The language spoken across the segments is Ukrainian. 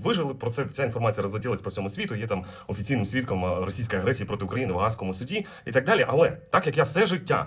вижили. Про це ця інформація розлетілась по всьому світу. Є там офіційним свідком російської агресії проти України в Гаазькому суді і так далі. Але так як я все життя.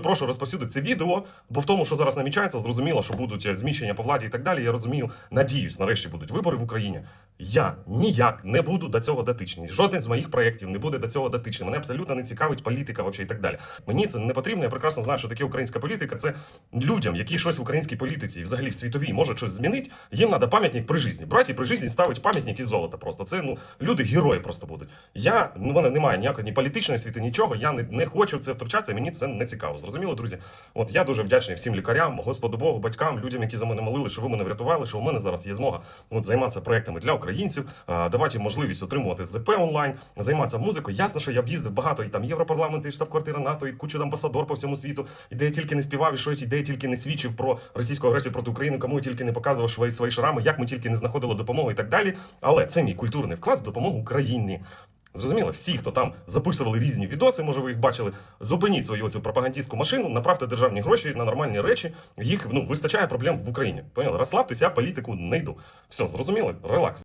прошу розповсюдити це відео, бо в тому, що зараз намічається, зрозуміло, що будуть е, зміщення по владі і так далі. Я розумію, надіюсь, нарешті будуть вибори в Україні. Я ніяк не буду до цього дотичний. Жоден з моїх проєктів не буде до цього дотичний. Мене абсолютно не цікавить політика вообще і так далі. Мені це не потрібно. Я прекрасно знаю, що таке українська політика. Це людям, які щось в українській політиці взагалі в світовій можуть щось змінити. Їм треба пам'ятник при житті. Браті при житті ставить пам'ятник із золота. Просто це ну люди герої просто будуть. Я ну, мене немає ніякої ні політичної світи, нічого. Я не, не хочу в це втручатися. Мені це не цікаво. Зрозуміло, друзі. От я дуже вдячний всім лікарям, Господу Богу, батькам, людям, які за мене молили, що ви мене врятували, що у мене зараз є змога от, займатися проектами для українців, а, давати можливість отримувати ЗП онлайн, займатися музикою. Ясно, що я б їздив багато і там Європарламент, і штаб-квартира НАТО, і кучу амбасадор по всьому світу, і де я тільки не співав, і щось, і де я тільки не свідчив про російську агресію проти України, кому я тільки не показував свої, свої шрами, як ми тільки не знаходили допомогу і так далі. Але це мій культурний вклад в допомогу Україні. Зрозуміло, всі, хто там записували різні відоси, може ви їх бачили, зупиніть свою цю пропагандистську машину, направте державні гроші на нормальні речі. Їх ну вистачає проблем в Україні. Поняли? Розслабтеся, я в політику не йду. Все, зрозуміло? Релакс.